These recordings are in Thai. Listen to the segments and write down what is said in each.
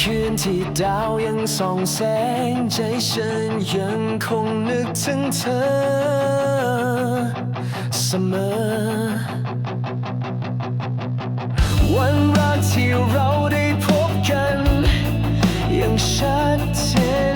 คืนที่ดาวยังส่องแสง ใจฉันยังคงนึกถึงเธอ เสมอ วันรักที่เราได้พบกัน ยังชัดเจน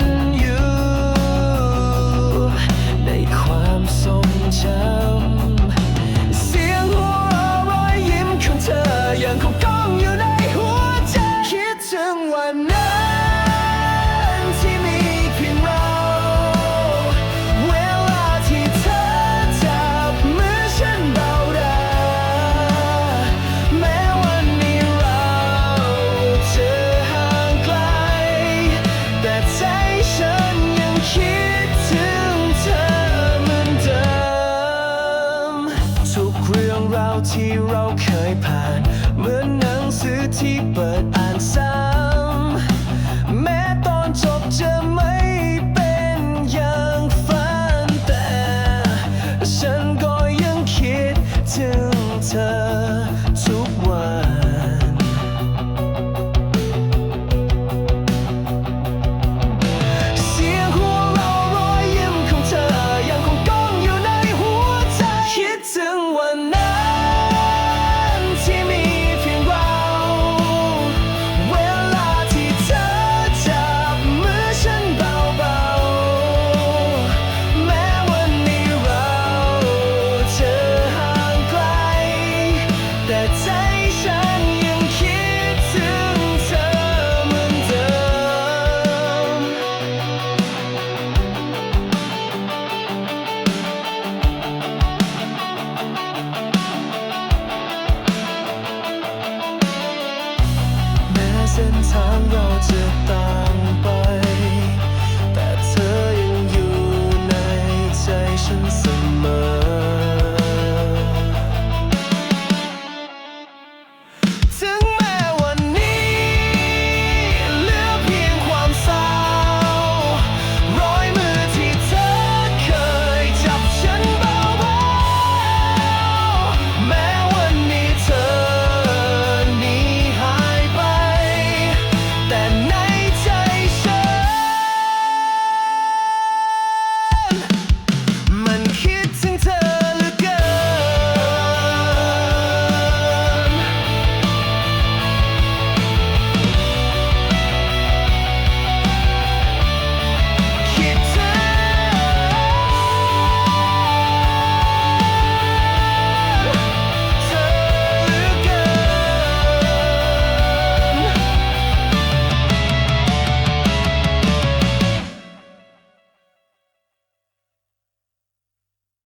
ที่เราเคยผ่าน เหมือนหนังสือที่เปิดอ่านซ้ำแม้ตอนจบจะไม่เป็นอย่างฝันแต่ ฉันก็ยังคิดถึงเธอ เส้นทางเราจะต่างไป